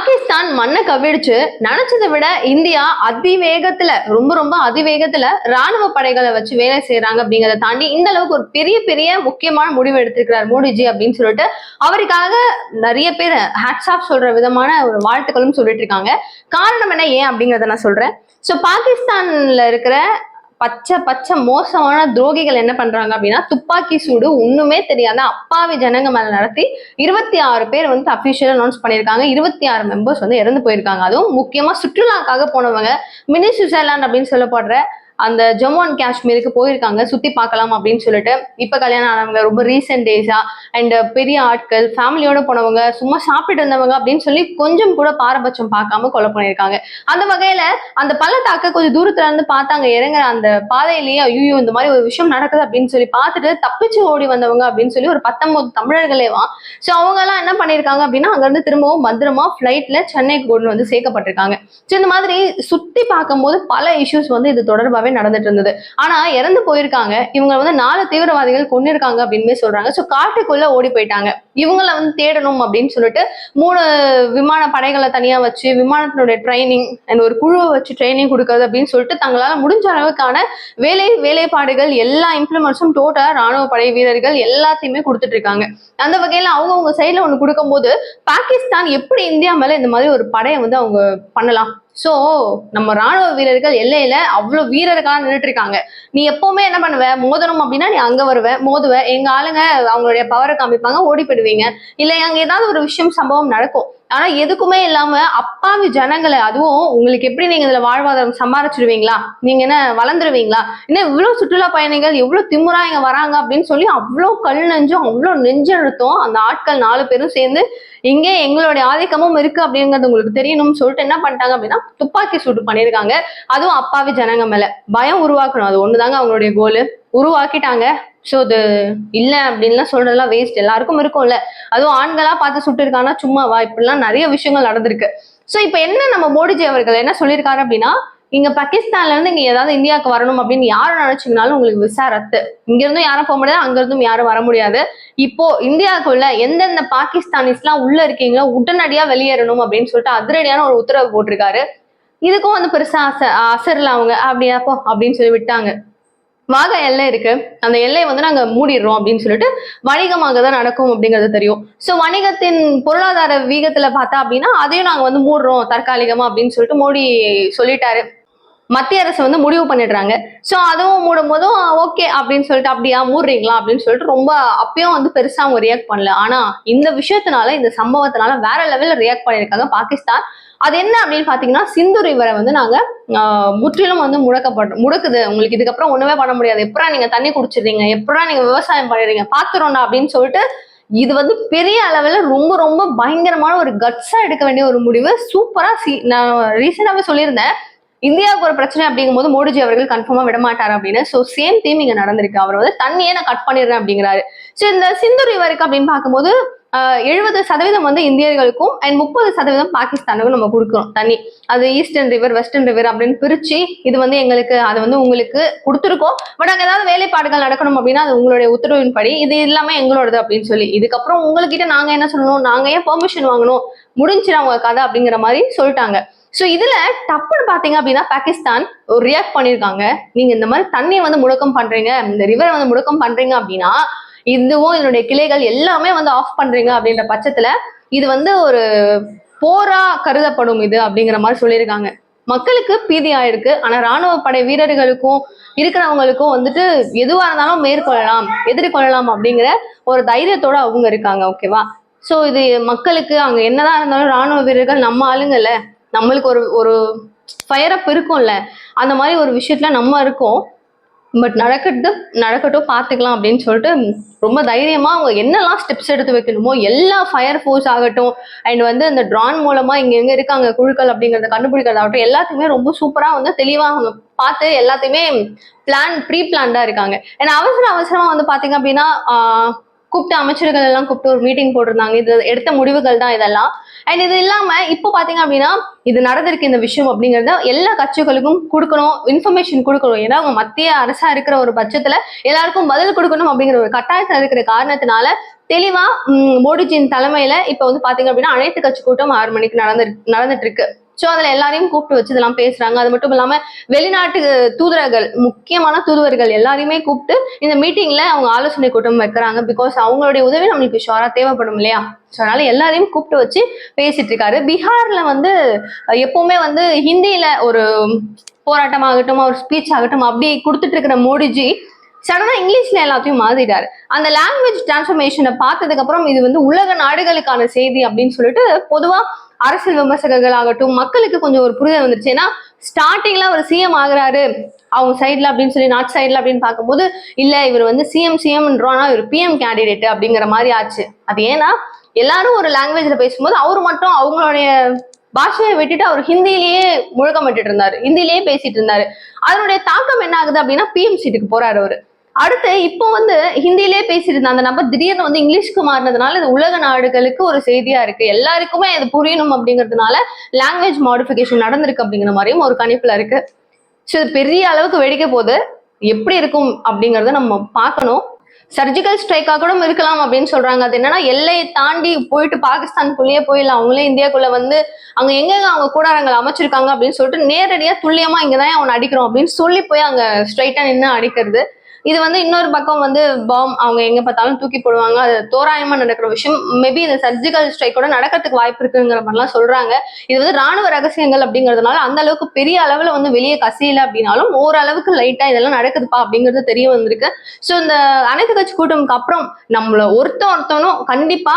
பாகிஸ்தான் மண்ணை கவிழ்ச்சு நினைச்சதை விட இந்தியா அதிவேகத்துல ரொம்ப ரொம்ப அதிவேகத்துல ராணுவ படைகளை வச்சு வேலை செய்யறாங்க அப்படிங்கறத தாண்டி இந்த அளவுக்கு ஒரு பெரிய பெரிய முக்கியமான முடிவு எடுத்திருக்கிறார் மோடிஜி அப்படின்னு சொல்லிட்டு அவருக்காக நிறைய பேர் ஹேட்ஸ் ஆஃப் சொல்ற விதமான ஒரு வாழ்த்துக்களும் சொல்லிட்டு இருக்காங்க. காரணம் என்ன ஏன் அப்படிங்கறத நான் சொல்றேன். சோ பாகிஸ்தான்ல இருக்கிற பச்சை பச்சை மோசமான துரோகிகள் என்ன பண்றாங்க அப்படின்னா துப்பாக்கி சூடு ஒண்ணுமே தெரியாத அப்பாவி ஜனங்க மேல நடத்தி இருபத்தி ஆறு பேர் வந்து அபிஷியல் அனௌன்ஸ் பண்ணியிருக்காங்க. இருபத்தி ஆறு மெம்பர்ஸ் வந்து இறந்து போயிருக்காங்க. அதுவும் முக்கியமா சுற்றுலாக்காக போனவங்க மினி சுவிட்சர்லாந்து அப்படின்னு சொல்லப்படுற அந்த ஜம்மு அண்ட் காஷ்மீருக்கு போயிருக்காங்க சுத்தி பார்க்கலாம் அப்படின்னு சொல்லிட்டு. இப்ப கல்யாணம் ஆனவங்க ரொம்ப ரீசெண்ட் டேஸா அண்ட் பெரிய ஆட்கள் ஃபேமிலியோட போனவங்க சும்மா சாப்பிட்டு இருந்தவங்க அப்படின்னு சொல்லி கொஞ்சம் கூட பாரபட்சம் பார்க்காம கொலை பண்ணியிருக்காங்க. அந்த வகையில அந்த பள்ளத்தாக்க கொஞ்சம் தூரத்துல இருந்து பார்த்தாங்க இறங்குற அந்த பாதையிலேயே ஐயோ இந்த மாதிரி ஒரு விஷயம் நடக்குது அப்படின்னு சொல்லி பார்த்துட்டு தப்பிச்சு ஓடி வந்தவங்க அப்படின்னு சொல்லி ஒரு பத்தொன்பது தமிழர்களேவா ஸோ அவங்க எல்லாம் என்ன பண்ணியிருக்காங்க அப்படின்னா அங்க இருந்து திரும்பவும் பத்திரமா ஃபிளைட்ல சென்னைக்கு கொண்டு வந்து சேர்க்கப்பட்டிருக்காங்க. ஸோ இந்த மாதிரி சுத்தி பார்க்கும்போது பல இஷ்யூஸ் வந்து இது தொடர்பாகவே நடந்துட்டு இருந்தது. ஆனா இறந்து போயிருக்காங்க. இவங்க வந்து நாலு தீவிரவாதிகள் கொண்டிருக்காங்க அப்படின்னு சொல்றாங்க. ஸோ காட்டுக்குள்ள ஓடி போயிட்டாங்க. இவங்கள வந்து தேடணும் அப்படின்னு சொல்லிட்டு மூணு விமான படைகளை தனியா வச்சு விமானத்தினுடைய ட்ரைனிங் அண்ட் ஒரு குழுவை வச்சு ட்ரைனிங் கொடுக்கறது அப்படின்னு சொல்லிட்டு தங்களால முடிஞ்ச அளவுக்கான வேலை வேலைப்பாடுகள் எல்லா இம்ப்ளிமெண்ட்ஸும் டோட்டலா tota ராணுவ படை வீரர்கள் எல்லாத்தையுமே கொடுத்துட்டு இருக்காங்க. அந்த வகையில அவங்கவுங்க சைட்ல ஒண்ணு கொடுக்கும்போது பாகிஸ்தான் எப்படி இந்தியா மேல இந்த மாதிரி ஒரு படையை வந்து அவங்க பண்ணலாம்? சோ நம்ம ராணுவ வீரர்கள் எல்லையில அவ்வளவு வீரர்களா நின்றுட்டு இருக்காங்க. நீ எப்பவுமே என்ன பண்ணுவ? மோதணும் அப்படின்னா நீ அங்க வருவ மோதுவ. எங்க ஆளுங்க அவங்களுடைய பவரை காமிப்பாங்க ஓடி போயிடுவீங்க. இல்ல அங்க ஏதாவது ஒரு விஷயம் சம்பவம் நடக்கும். ஆனா எதுக்குமே இல்லாம அப்பாவி ஜனங்களை அதுவும் உங்களுக்கு எப்படி நீங்க இதுல வாழ்வாதாரம் சம்பாரிச்சிருவீங்களா நீங்க என்ன வளர்ந்துருவீங்களா? என்ன இவ்வளவு சுற்றுலா பயணிகள் எவ்வளவு திமுறா இங்க வராங்க அப்படின்னு சொல்லி அவ்வளவு கல் நெஞ்சும் அவ்வளவு நெஞ்செழுத்தம் அந்த ஆட்கள் நாலு பேரும் சேர்ந்து இங்கே எங்களுடைய ஆதிக்கமும் இருக்கு அப்படிங்கிறது உங்களுக்கு தெரியணும்னு சொல்லிட்டு என்ன பண்ணிட்டாங்க அப்படின்னா துப்பாக்கி சூடு பண்ணியிருக்காங்க. அதுவும் அப்பாவி ஜனங்க மேல. பயம் உருவாக்கணும். அது ஒண்ணுதாங்க அவங்களுடைய கோலு உருவாக்கிட்டாங்க. ஸோ அது இல்லை அப்படின்லாம் சொல்றதெல்லாம் வேஸ்ட் எல்லாருக்கும் இருக்கும்ல. அதுவும் ஆண்களா பார்த்து சுட்டு இருக்காங்கன்னா சும்மாவா? இப்படிலாம் நிறைய விஷயங்கள் நடந்திருக்கு. ஸோ இப்போ என்ன நம்ம மோடிஜி அவர்கள் என்ன சொல்லியிருக்காரு அப்படின்னா இங்க பாகிஸ்தான்ல இருந்து இங்க ஏதாவது இந்தியாவுக்கு வரணும் அப்படின்னு யாரும் நினைச்சீங்கனாலும் உங்களுக்கு விசா ரத்து. இங்க இருந்தும் யாரும் போக முடியாது அங்க இருந்தும் யாரும் வர முடியாது. இப்போ இந்தியாவுக்குள்ள எந்தெந்த பாகிஸ்தானிஸ்லாம் உள்ள இருக்கீங்களோ உடனடியா வெளியேறணும் அப்படின்னு சொல்லிட்டு அதிரடியான ஒரு உத்தரவு போட்டிருக்காரு. இதுக்கும் வந்து பெருசா அச அசர்ல அவங்க. அப்படியாப்போ? அப்படின்னு சொல்லி விட்டாங்க. வாக எல்லை இருக்கு. அந்த எல்லை வந்து நாங்க மூடிடுறோம் அப்படின்னு சொல்லிட்டு வணிகமாக தான் நடக்கும் அப்படிங்கிறது தெரியும். ஸோ வணிகத்தின் பொருளாதார வீகத்துல பார்த்தா அப்படின்னா அதையும் நாங்க வந்து மூடுறோம் தற்காலிகமா அப்படின்னு சொல்லிட்டு மோடி சொல்லிட்டாரு. மத்திய அரசு வந்து முடிவு பண்ணிடுறாங்க. ஸோ அதுவும் மூடும் போதும் ஓகே அப்படின்னு சொல்லிட்டு அப்படியா மூடுறீங்களா அப்படின்னு சொல்லிட்டு ரொம்ப அப்பயும் வந்து பெருசா அவங்க ரியாக்ட் பண்ணல. ஆனா இந்த விஷயத்தினால இந்த சம்பவத்தினால வேற லெவல்ல ரியாக்ட் பண்ணியிருக்காங்க பாகிஸ்தான். அது என்ன அப்படின்னு பாத்தீங்கன்னா சிந்து ரிவரை வந்து நாங்க முற்றிலும் வந்து முடக்கப்பட்ட முடக்குது. உங்களுக்கு இதுக்கப்புறம் ஒண்ணுமே பண்ண முடியாது. எப்படா நீங்க தண்ணி குடிச்சிடுறீங்க? எப்படா நீங்க விவசாயம் பண்ணிடுறீங்க பாத்துறோம்டா அப்படின்னு சொல்லிட்டு இது வந்து பெரிய அளவுல ரொம்ப ரொம்ப பயங்கரமான ஒரு கட்ஸா எடுக்க வேண்டிய ஒரு முடிவு. சூப்பரா சி நான் ரீசெண்டாவே சொல்லியிருந்தேன். இந்தியாவுக்கு ஒரு பிரச்சனை அப்படிங்கும் போது மோடிஜி அவர்கள் கன்ஃபார்மா விட மாட்டார் அப்படின்னு. சோ சேம் தீம் இங்க நடந்திருக்கு. அவர் வந்து தண்ணியே நான் கட் பண்ணிடுறேன் அப்படிங்கிறாரு. சோ இந்த சிந்து ரிவருக்கு அப்படின்னு பார்க்கும்போது எழுபது சதவீதம் வந்து இந்தியர்களுக்கும் அண்ட் முப்பது சதவீதம் பாகிஸ்தானுக்கும் நம்ம கொடுக்குறோம் தண்ணி. அது ஈஸ்டர்ன் ரிவர் வெஸ்டர்ன் ரிவர் அப்படின்னு பிரிச்சு இது வந்து எங்களுக்கு அது வந்து உங்களுக்கு கொடுத்துருக்கோம். பட் அங்கே ஏதாவது வேலைப்பாடுகள் நடக்கணும் அப்படின்னா அது உங்களுடைய உத்தரவின்படி இது எல்லாமே எங்களோடது அப்படின்னு சொல்லி. இதுக்கப்புறம் உங்ககிட்ட நாங்க என்ன சொல்லணும்? நாங்க ஏன் பெர்மிஷன் வாங்கணும்? முடிஞ்சிடும் அவங்க கதை அப்படிங்கிற மாதிரி சொல்லிட்டாங்க. ஸோ இதுல டப்புன்னு பாத்தீங்க அப்படின்னா பாகிஸ்தான் ஒரு ரியாக்ட் பண்ணியிருக்காங்க நீங்க இந்த மாதிரி தண்ணியை வந்து முடக்கம் பண்றீங்க இந்த ரிவரை வந்து முடக்கம் பண்றீங்க அப்படின்னா இதுவும் இதனுடைய கிளைகள் எல்லாமே வந்து ஆஃப் பண்றீங்க அப்படின்ற பட்சத்துல இது வந்து ஒரு போரா கருதப்படும் இது அப்படிங்கிற மாதிரி சொல்லியிருக்காங்க. மக்களுக்கு பீதி ஆயிருக்கு. ஆனா ராணுவ படை வீரர்களுக்கும் இருக்கிறவங்களுக்கும் வந்துட்டு எதுவா இருந்தாலும் மேற்கொள்ளலாம் எதிர்கொள்ளலாம் அப்படிங்கிற ஒரு தைரியத்தோட அவங்க இருக்காங்க ஓகேவா சோ இது மக்களுக்கு அங்க என்னதான் இருந்தாலும் ராணுவ வீரர்கள் நம்ம ஆளுங்கல்ல நம்மளுக்கு ஒரு ஒரு ஃபயரப் இருக்கும்ல அந்த மாதிரி ஒரு விஷயத்துல நம்ம இருக்கோம். பட் நடக்கட்டும் நடக்கட்டும் பார்த்துக்கலாம் அப்படின்னு சொல்லிட்டு ரொம்ப தைரியமாக அவங்க என்னெல்லாம் ஸ்டெப்ஸ் எடுத்து வைக்கணுமோ எல்லா ஃபயர் ஃபோர்ஸ் ஆகட்டும் அண்ட் வந்து இந்த ட்ரான் மூலமாக இங்கே எங்கே இருக்காங்க குழுக்கள் அப்படிங்கிறத கண்டுபிடிக்கிறதாகட்டும் எல்லாத்தையுமே ரொம்ப சூப்பராக வந்து தெளிவாக அவங்க பார்த்து எல்லாத்தையுமே பிளான் ப்ரீ பிளான்டாக இருக்காங்க. ஏன்னா அவசர அவசரமாக வந்து பார்த்தீங்க அப்படின்னா கூப்பிட்டு அமைச்சர்கள் எல்லாம் கூப்பிட்டு ஒரு மீட்டிங் போட்டிருந்தாங்க. இது எடுத்த முடிவுகள் தான் இதெல்லாம். அண்ட் இது இல்லாமல் இப்போ பார்த்தீங்க அப்படின்னா இது நடந்திருக்கு இந்த விஷயம் அப்படிங்கறத எல்லா கட்சிகளுக்கும் கொடுக்கணும் இன்ஃபர்மேஷன் கொடுக்கணும். ஏன்னா அவங்க மத்திய அரசா இருக்கிற ஒரு பட்சத்துல எல்லாருக்கும் பதில் கொடுக்கணும் அப்படிங்கிற ஒரு கட்டாயத்துல இருக்கிற காரணத்தினால தெளிவா மோடிஜியின் தலைமையில இப்ப வந்து பாத்தீங்க அப்படின்னா அனைத்து கட்சி கூட்டம் ஆறு மணிக்கு நடந்து நடந்துட்டு இருக்கு. சோ அதுல எல்லாரையும் கூப்பிட்டு வச்சு இதெல்லாம் பேசுறாங்க. அது மட்டும் இல்லாம வெளிநாட்டு தூதரர்கள் முக்கியமான தூதுவர்கள் எல்லாரையுமே கூப்பிட்டு இந்த மீட்டிங்ல அவங்க ஆலோசனை கூட்டம் வைக்கிறாங்க. பிகாஸ் அவங்களுடைய உதவி நம்மளுக்கு ஷோரா தேவைப்படும் இல்லையா? ஸோ அதனால எல்லாரையும் கூப்பிட்டு வச்சு பேசிட்டு இருக்காரு. பீகார்ல வந்து எப்பவுமே வந்து ஹிந்தியில ஒரு போராட்டம் ஆகட்டும் ஒரு ஸ்பீச் ஆகட்டும் அப்படி கொடுத்துட்டு இருக்கிற மோடிஜி சடனா இங்கிலீஷ்ல எல்லாத்தையும் மாறிட்டாரு அந்த லாங்குவேஜ் டிரான்ஸ்ஃபர்மேஷனை பார்த்ததுக்கு அப்புறம் இது வந்து உலக நாடுகளுக்கான செய்தி அப்படின்னு சொல்லிட்டு பொதுவா அரசியல் விமர்சகர்கள் ஆகட்டும் மக்களுக்கு கொஞ்சம் ஒரு புரிதல் வந்துருச்சு. ஏன்னா ஸ்டார்டிங்ல அவர் சிஎம் ஆகுறாரு. அவங்க சைட்ல அப்படின்னு சொல்லி நார்த் சைட்ல அப்படின்னு பார்க்கும்போது இல்ல இவர் வந்து சிஎம் சிஎம்ன்றோம்னா இவர் பிஎம் கேண்டிடேட் அப்படிங்கிற மாதிரி ஆச்சு. அது ஏன்னா எல்லாரும் ஒரு லாங்குவேஜ்ல பேசும்போது அவர் மட்டும் அவங்களுடைய பாஷையை விட்டுட்டு அவர் ஹிந்திலேயே முழக்கமிட்டுட்டு இருந்தாரு. ஹிந்திலேயே பேசிட்டு இருந்தாரு. அதனுடைய தாக்கம் என்ன ஆகுது அப்படின்னா பிஎம் சீட்டுக்கு போறாரு அவரு. அடுத்து இப்போ வந்து ஹிந்திலே பேசியிருந்த அந்த நபர் திடீர்னு வந்து இங்கிலீஷ்க்கு மாறினதுனால இது உலக நாடுகளுக்கு ஒரு செய்தியா இருக்கு. எல்லாருக்குமே இது புரியணும் அப்படிங்கிறதுனால லாங்குவேஜ் மாடிஃபிகேஷன் நடந்திருக்கு அப்படிங்கிற மாதிரியும் ஒரு கணிப்புல இருக்கு. ஸோ இது பெரிய அளவுக்கு வெடிக்க போகுது. எப்படி இருக்கும் அப்படிங்கிறத நம்ம பார்க்கணும். சர்ஜிக்கல் ஸ்ட்ரைக்காக கூட இருக்கலாம் அப்படின்னு சொல்றாங்க. அது என்னன்னா எல்லையை தாண்டி போயிட்டு பாகிஸ்தானுக்குள்ளேயே போயிடலாம். அவங்களே இந்தியாக்குள்ள வந்து அங்க எங்கெங்க அவங்க கூடாரங்கள் அமைச்சிருக்காங்க அப்படின்னு சொல்லிட்டு நேரடியா துல்லியமா இங்கதான் அவனை அடிக்கிறோம் அப்படின்னு சொல்லி போய் அங்க ஸ்ட்ரைட்டா நின்று அடிக்கிறது. இது வந்து இன்னொரு பக்கம் வந்து பாம் அவங்க எங்க பார்த்தாலும் தூக்கி போடுவாங்க. அது தோராயமா நடக்கிற விஷயம். மேபி இந்த சர்ஜிக்கல் ஸ்ட்ரைக் கூட நடக்கிறதுக்கு வாய்ப்பு இருக்குங்கிற மாதிரிலாம் சொல்றாங்க. இது வந்து ராணுவ ரகசியங்கள் அப்படிங்கிறதுனால அந்த அளவுக்கு பெரிய அளவுல வந்து வெளியே கசியல அப்படின்னாலும் ஓரளவுக்கு லைட்டா இதெல்லாம் நடக்குதுப்பா அப்படிங்கிறது தெரிய வந்திருக்கு. ஸோ இந்த அனைத்து கட்சி கூட்டமுக்கு அப்புறம் நம்மள ஒருத்தன் ஒருத்தனும் கண்டிப்பா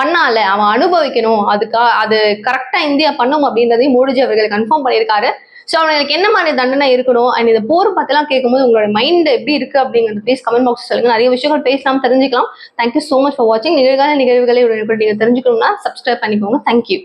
பண்ணால அவன் அனுபவிக்கணும். அதுக்கா அது கரெக்டா இந்தியா பண்ணும் அப்படின்றதையும் மோடிஜி அவர்கள் கன்ஃபார்ம் பண்ணியிருக்காரு. ஸோ அவனுக்கு என்ன மாதிரி தண்டனை இருக்கணும்? அண்ட் இந்த போர் பத்திலாம் கேட்கும்போது உங்களோட மைண்ட் எப்படி இருக்கு அப்படிங்கிறது ப்ளீஸ் கமெண்ட் பாக்ஸ் சொல்லுங்க. நிறைய விஷயங்கள் பேசலாம் தெரிஞ்சுக்கலாம். தேங்க்யூ ஸோ மச் ஃபார் வாட்சிங் நிகழ்கால நிகழ்வுகளை உடனுக்குடன் நீங்கள் தெரிஞ்சுக்கணும்னா சப்ஸ்கிரைப் பண்ணிக்கோங்க. தேங்க்யூ